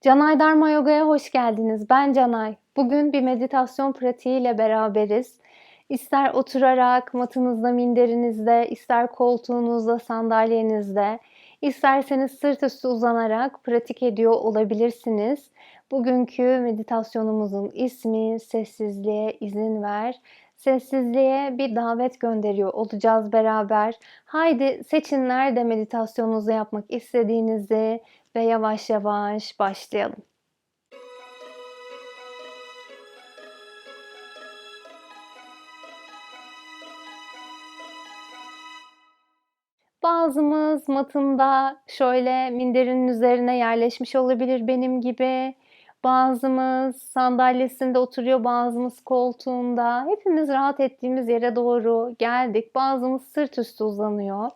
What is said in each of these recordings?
Canay Dharma Yoga'ya hoş geldiniz. Ben Canay. Bugün bir meditasyon pratiğiyle beraberiz. İster oturarak matınızda, minderinizde, ister koltuğunuzda, sandalyenizde, isterseniz sırt üstü uzanarak pratik ediyor olabilirsiniz. Bugünkü meditasyonumuzun ismi sessizliğe izin ver. Sessizliğe bir davet gönderiyor olacağız beraber. Haydi seçin nerede meditasyonunuzu yapmak istediğinizi ve yavaş yavaş başlayalım. Bazımız matında şöyle minderin üzerine yerleşmiş olabilir benim gibi. Bazımız sandalyesinde oturuyor, bazımız koltuğunda. Hepimiz rahat ettiğimiz yere doğru geldik. Bazımız sırt üstü uzanıyor.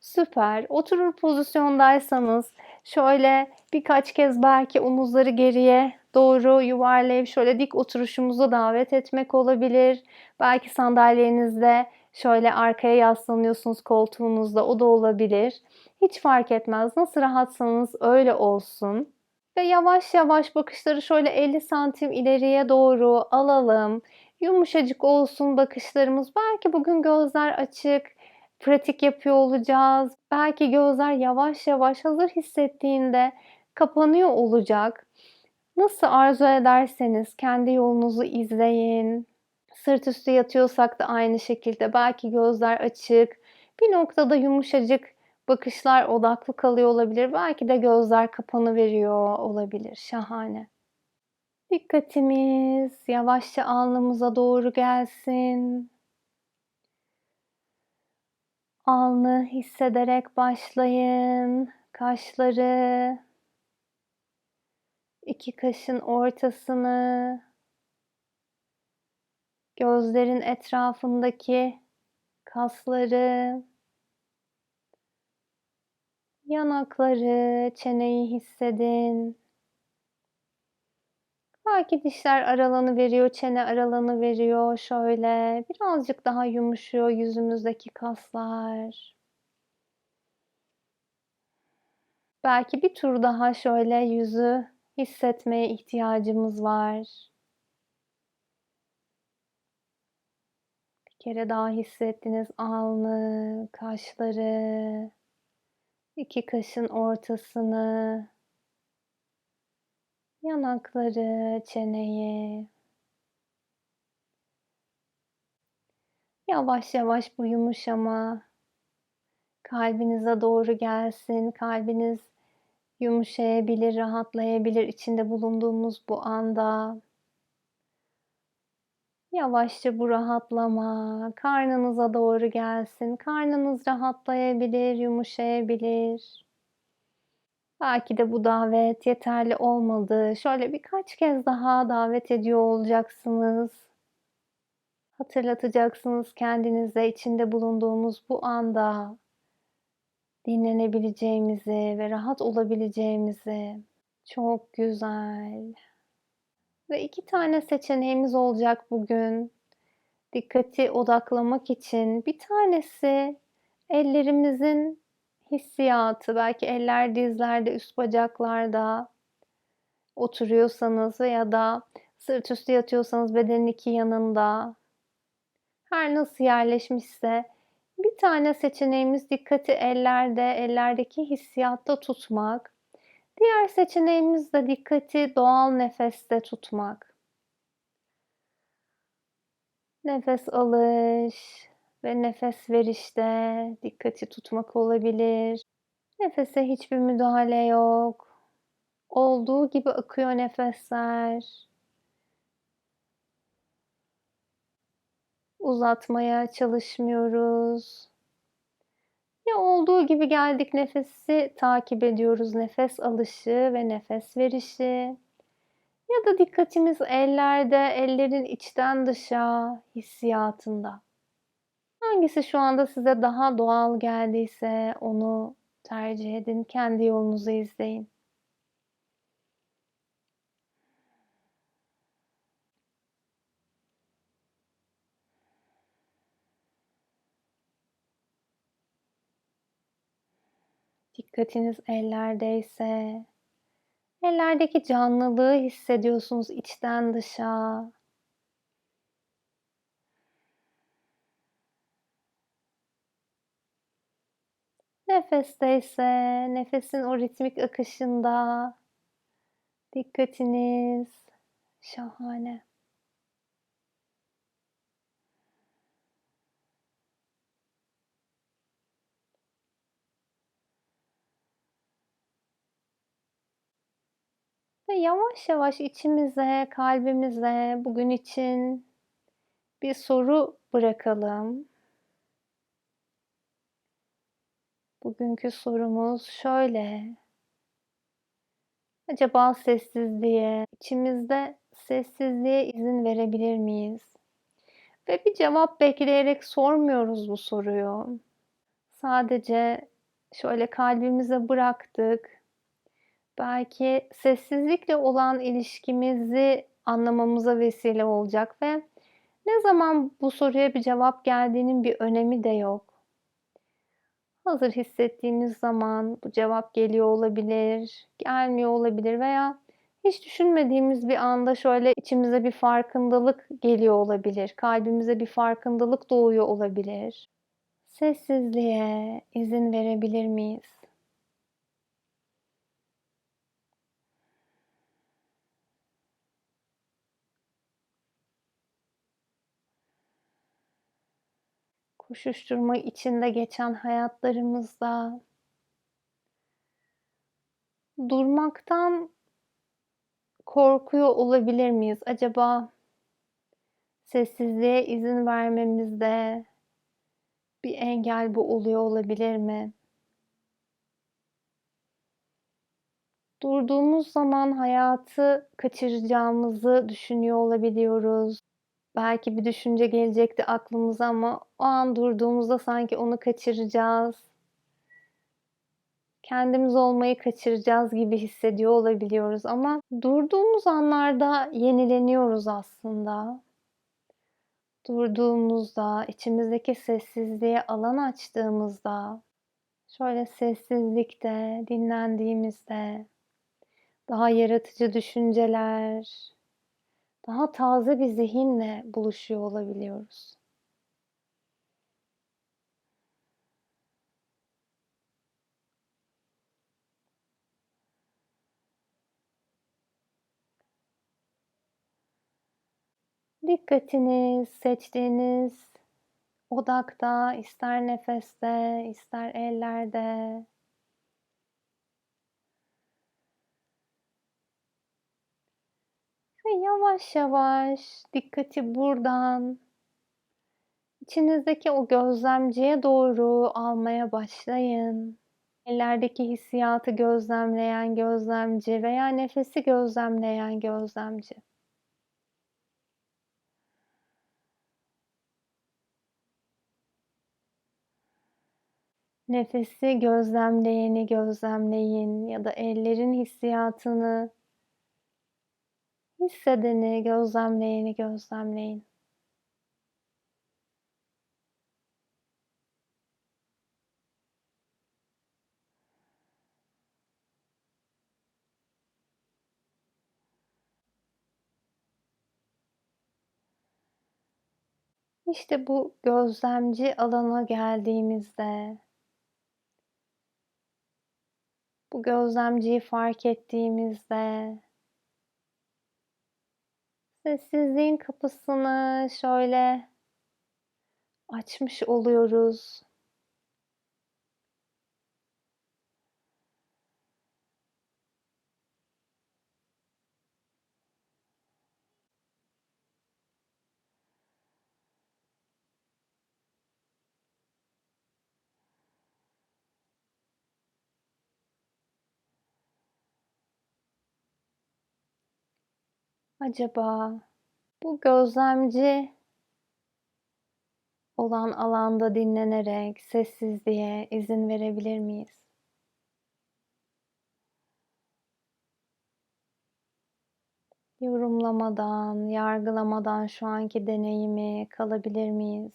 Süper. Oturur pozisyondaysanız şöyle birkaç kez belki omuzları geriye doğru yuvarlayıp şöyle dik oturuşumuzu davet etmek olabilir. Belki sandalyenizde şöyle arkaya yaslanıyorsunuz koltuğunuzda o da olabilir. Hiç fark etmez. Nasıl rahatsanız öyle olsun. Ve yavaş yavaş bakışları şöyle 50 santim ileriye doğru alalım. Yumuşacık olsun bakışlarımız. Belki bugün gözler açık, pratik yapıyor olacağız. Belki gözler yavaş yavaş hazır hissettiğinde kapanıyor olacak. Nasıl arzu ederseniz kendi yolunuzu izleyin. Sırt üstü yatıyorsak da aynı şekilde belki gözler açık. Bir noktada yumuşacık bakışlar odaklı kalıyor olabilir. Belki de gözler kapanı veriyor olabilir. Şahane. Dikkatimiz yavaşça alnımıza doğru gelsin. Alnı hissederek başlayın. Kaşları, iki kaşın ortasını, gözlerin etrafındaki kasları, yanakları, çeneyi hissedin. Belki dişler aralanı veriyor, çene aralanı veriyor. Şöyle birazcık daha yumuşuyor yüzümüzdeki kaslar. Belki bir tur daha şöyle yüzü hissetmeye ihtiyacımız var. Bir kere daha hissettiniz alnı, kaşları, iki kaşın ortasını, yanakları, çeneyi. Yavaş yavaş bu yumuşama kalbinize doğru gelsin. Kalbiniz yumuşayabilir, rahatlayabilir içinde bulunduğumuz bu anda. Yavaşça bu rahatlama karnınıza doğru gelsin. Karnınız rahatlayabilir, yumuşayabilir. Belki de bu davet yeterli olmadı. Şöyle birkaç kez daha davet ediyor olacaksınız. Hatırlatacaksınız kendinize içinde bulunduğumuz bu anda dinlenebileceğimizi ve rahat olabileceğimizi. Çok güzel. Ve iki tane seçeneğimiz olacak bugün. Dikkati odaklamak için. Bir tanesi ellerimizin hissiyatı. Belki eller dizlerde, üst bacaklarda oturuyorsanız veya da sırt üstü yatıyorsanız bedenin iki yanında. Her nasıl yerleşmişse bir tane seçeneğimiz dikkati ellerde, ellerdeki hissiyatta tutmak. Diğer seçeneğimiz de dikkati doğal nefeste tutmak. Nefes alış ve nefes verişte dikkati tutmak olabilir. Nefese hiçbir müdahale yok. Olduğu gibi akıyor nefesler. Uzatmaya çalışmıyoruz. Ya olduğu gibi geldik nefesi takip ediyoruz. Nefes alışı ve nefes verişi. Ya da dikkatimiz ellerde, ellerin içten dışa hissiyatında. Hangisi şu anda size daha doğal geldiyse onu tercih edin. Kendi yolunuzu izleyin. Dikkatiniz ellerdeyse Ellerdeki canlılığı hissediyorsunuz içten dışa. Nefeste ise nefesin o ritmik akışında dikkatiniz şahane. Yavaş yavaş içimize, kalbimize bugün için bir soru bırakalım. Bugünkü sorumuz şöyle. Acaba sessizliğe, içimizde sessizliğe izin verebilir miyiz? Ve bir cevap bekleyerek sormuyoruz bu soruyu. Sadece şöyle kalbimize bıraktık. Belki sessizlikle olan ilişkimizi anlamamıza vesile olacak ve ne zaman bu soruya bir cevap geldiğinin bir önemi de yok. Hazır hissettiğimiz zaman bu cevap geliyor olabilir, gelmiyor olabilir veya hiç düşünmediğimiz bir anda şöyle içimize bir farkındalık geliyor olabilir. Kalbimize bir farkındalık doğuyor olabilir. Sessizliğe izin verebilir miyiz? Koşuşturma içinde geçen hayatlarımızda durmaktan korkuyor olabilir miyiz? Acaba sessizliğe izin vermemizde bir engel bu oluyor olabilir mi? Durduğumuz zaman hayatı kaçıracağımızı düşünüyor olabiliyoruz. Belki bir düşünce gelecekti aklımıza ama o an durduğumuzda sanki onu kaçıracağız. Kendimiz olmayı kaçıracağız gibi hissediyor olabiliyoruz ama durduğumuz anlarda yenileniyoruz aslında. Durduğumuzda, içimizdeki sessizliğe alan açtığımızda, şöyle sessizlikte, dinlendiğimizde daha yaratıcı düşünceler, daha taze bir zihinle buluşuyor olabiliyoruz. Dikkatiniz seçtiğiniz odakta, ister nefeste, ister ellerde, Ve yavaş yavaş dikkati buradan içinizdeki o gözlemciye doğru almaya başlayın. Ellerdeki hissiyatı gözlemleyen gözlemci veya nefesi gözlemleyen gözlemci. Nefesi gözlemleyeni gözlemleyin ya da ellerin hissiyatını Hissedeni, gözlemleyeni gözlemleyin. İşte bu gözlemci alana geldiğimizde bu gözlemciyi fark ettiğimizde Sessizliğin kapısını şöyle açmış oluyoruz. Acaba bu gözlemci olan alanda dinlenerek sessizliğe izin verebilir miyiz? Yorumlamadan, yargılamadan şu anki deneyimi kalabilir miyiz?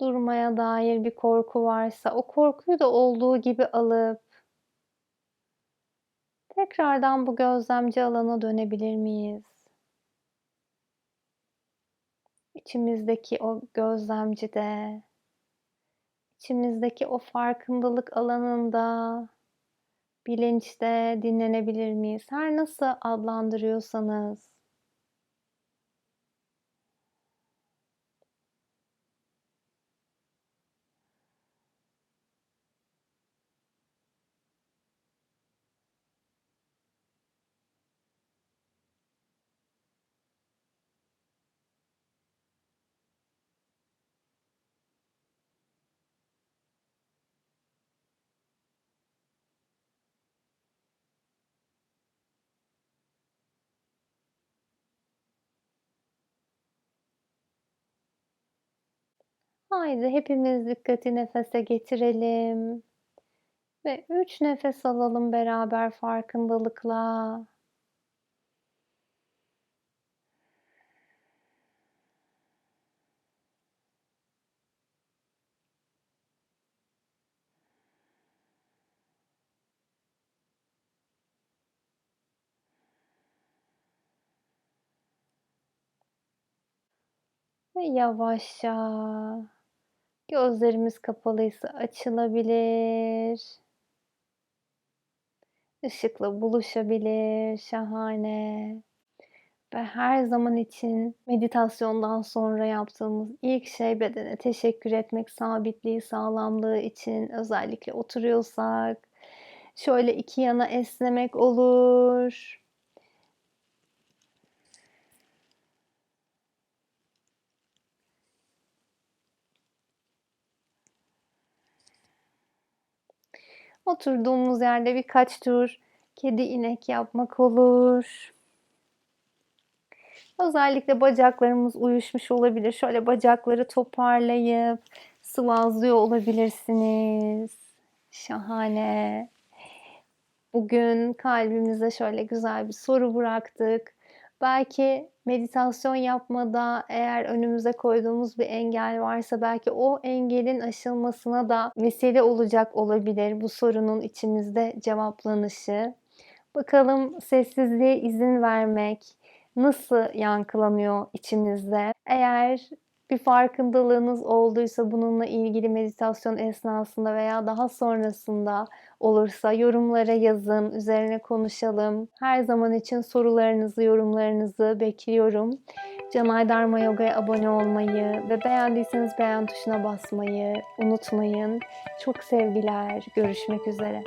durmaya dair bir korku varsa o korkuyu da olduğu gibi alıp tekrardan bu gözlemci alana dönebilir miyiz? İçimizdeki o gözlemcide, içimizdeki o farkındalık alanında, bilinçte dinlenebilir miyiz? Her nasıl adlandırıyorsanız. Haydi hepimiz dikkati nefese getirelim. Ve 3 nefes alalım beraber farkındalıkla. Ve yavaşça gözlerimiz kapalıysa açılabilir. Işıkla buluşabilir. Şahane. Ve her zaman için meditasyondan sonra yaptığımız ilk şey bedene teşekkür etmek, sabitliği, sağlamlığı için. Özellikle oturuyorsak şöyle iki yana esnemek olur. Oturduğumuz yerde birkaç tur kedi inek yapmak olur. Özellikle bacaklarımız uyuşmuş olabilir. Şöyle bacakları toparlayıp sıvazlıyor olabilirsiniz. Şahane. Bugün kalbimize şöyle güzel bir soru bıraktık. Belki meditasyon yapmada eğer önümüze koyduğumuz bir engel varsa belki o engelin aşılmasına da vesile olacak olabilir bu sorunun içimizde cevaplanışı. Bakalım sessizliğe izin vermek nasıl yankılanıyor içimizde? Eğer bir farkındalığınız olduysa bununla ilgili meditasyon esnasında veya daha sonrasında olursa yorumlara yazın, üzerine konuşalım. Her zaman için sorularınızı, yorumlarınızı bekliyorum. Canay Dharma Yoga'ya abone olmayı ve beğendiyseniz beğen tuşuna basmayı unutmayın. Çok sevgiler. Görüşmek üzere.